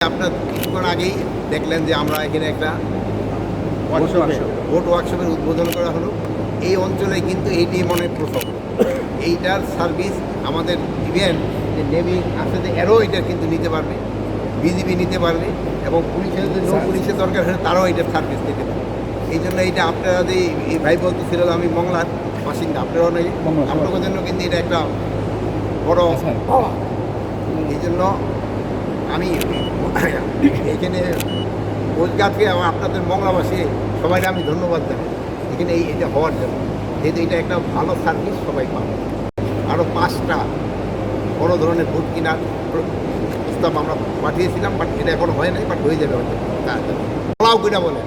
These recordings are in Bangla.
আপনার কিছুক্ষণ আগেই দেখলেন যে আমরা এখানে একটা ভোট ওয়ার্কশপের উদ্বোধন করা হলো। এই অঞ্চলে কিন্তু এইটি মনে প্রথম এইটার সার্ভিস আমাদের ইভেন যে নেভি আছে যে এরও এটা কিন্তু নিতে পারবে বিজিবি নিতে পারবে এবং পুলিশের যদি নো পুলিশের দরকার হয় তারাও এটার সার্ভিস নিতে পারবে। এই জন্য এটা আপনারা যে এই ভাই বলতেছিল আমি মংলার বাসিন্দা আপনারাও নেই আপনাদের জন্য কিন্তু এটা একটা বড় আচ্ছা। এই জন্য আমি এখানে এবং আপনাদের মংলাবাসী সবাইকে আমি ধন্যবাদ জানাই। এখানে এই এটা হওয়ার জন্য। যেহেতু এটা একটা ভালো সার্ভিস সবাই পাবে। আরও পাঁচটা বড় ধরনের ভোট কেনার প্র- প্রস্তাব আমরা পাঠিয়েছিলাম বাট এটা এখনও হয় নাই বাট হয়ে যাবে হয়তো তাড়াতাড়ি। করে বলেন।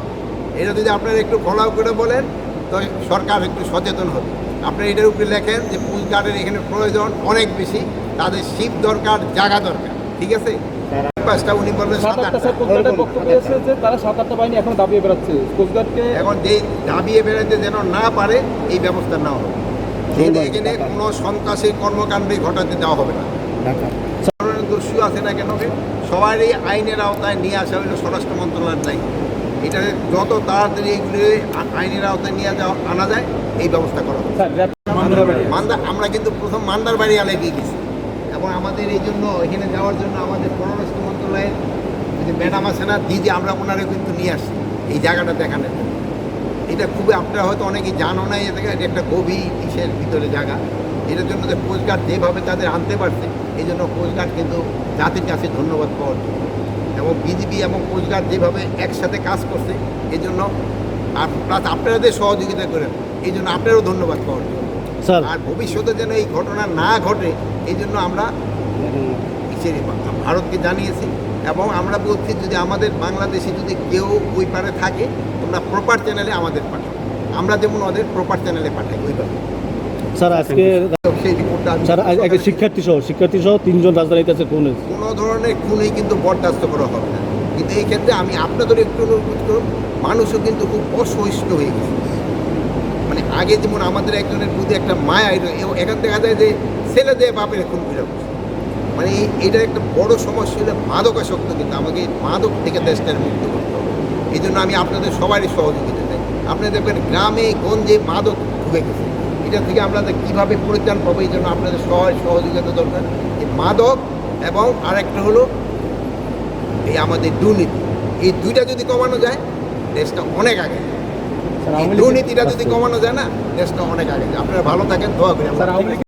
এটা যদি আপনারা একটু ফলাও করে বলেন, তো সরকার একটু সচেতন হবে। আপনারা এটার উপরে লেখেন যে পুলকার্ডের এখানে প্রয়োজন অনেক বেশি, তাদের শিপ দরকার, জায়গা দরকার। ঠিক আছে? পাঁচটা উনি বলবেন তারা সাত আটটা বাহিনী এখন দাবিয়ে বেড়াচ্ছে। কোস্টগার্ডকে এখন যে দাবিয়ে বেড়াতে যেন না পারে এই ব্যবস্থা নেওয়া হবে। এখানে কোনো সন্ত্রাসী কর্মকাণ্ডই ঘটাতে দেওয়া হবে না। দস্যু আছে না কেন সবারই আইনের আওতায় নিয়ে আসা হলো স্বরাষ্ট্র মন্ত্রণালয়ের দায়িত্ব। এটা যত তাড়াতাড়ি এগুলি আইনের আওতায় নিয়ে যাওয়া আনা যায় এই ব্যবস্থা করা মান্দা আমরা কিন্তু প্রথম মান্দার বাড়ি আলে গিয়ে গেছি। এবং আমাদের এই জন্য, এখানে যাওয়ার জন্য আমাদের পররাষ্ট্র মন্ত্রণালয়ের যে ম্যাডাম আছে না, দিদি, আমরা ওনারা কিন্তু নিয়ে আসছি এই জায়গাটা দেখানোর জন্য। এটা খুবই, আপনারা হয়তো অনেকেই জানো না এটা এটা একটা গভীর ইসের ভিতরে জায়গা। এটার জন্য যে কোস্টগার্ড যেভাবে তাদের আনতে পারছে, এই জন্য কোস্টগার্ড কিন্তু জাতির কাছে ধন্যবাদ পাওয়ার জন্য। এবং বিজিবি এবং কোস্টগার্ড যেভাবে একসাথে কাজ করছে, এই জন্য আর প্লাস আপনারা যে সহযোগিতা করেন এই জন্য আপনারও ধন্যবাদ পাওয়ার জন্য। আর ভবিষ্যতে যেন এই ঘটনা না ঘটে এই জন্য আমরা ইসের ভারতকে জানিয়েছি এবং আমরা বলছি যদি আমাদের বাংলাদেশে যদি কেউ ওই পারে থাকে তোমরা প্রপার চ্যানেলে আমাদের পাঠাও। আমরা যেমন ওদের প্রপার চ্যানেলে পাঠাই ওইভাবে স্যার আজকে স্যার আজ- একটা শিক্ষার্থী সহ শিক্ষার্থী সহ তিনজন রাজধানীতে আছে কোন কোনো ধরনের খুনই কিন্তু বরদাস্ত করা হবে না। কিন্তু এই ক্ষেত্রে আমি আপনাদের একটু অনুরোধ করব মানুষও কিন্তু খুব অসহিষ্ণু হয়ে গেছে। আগে যেমন আমাদের একজনের প্রতি একটা মায়া এখান দেখা যায় যে ছেলে দিয়ে বাপের খুন করে মানে এটার একটা বড় সমস্যা হলো মাদকাসক্ত কিন্তু আমাকে মাদক থেকে দেশটার মুক্ত করতে হবে। এই জন্য আমি আপনাদের সবারই সহযোগিতা চাই। আপনি দেখবেন গ্রামে, গঞ্জে মাদক ঢুকে গেছে। এটা থেকে যে কীভাবে পরিত্রাণ পাবো এই জন্য আপনাদের সবাই সহযোগিতা দরকার। এই মাদক এবং আরেকটা হলো এই আমাদের দুর্নীতি। এই দুইটা যদি কমানো যায়, দেশটা অনেক আগে যায়। স্যার এই আওয়ামী লীগ দুর্নীতিটা যদি কমানো যায় না দেশটা অনেক আগে। আপনারা ভালো থাকেন দোয়া করি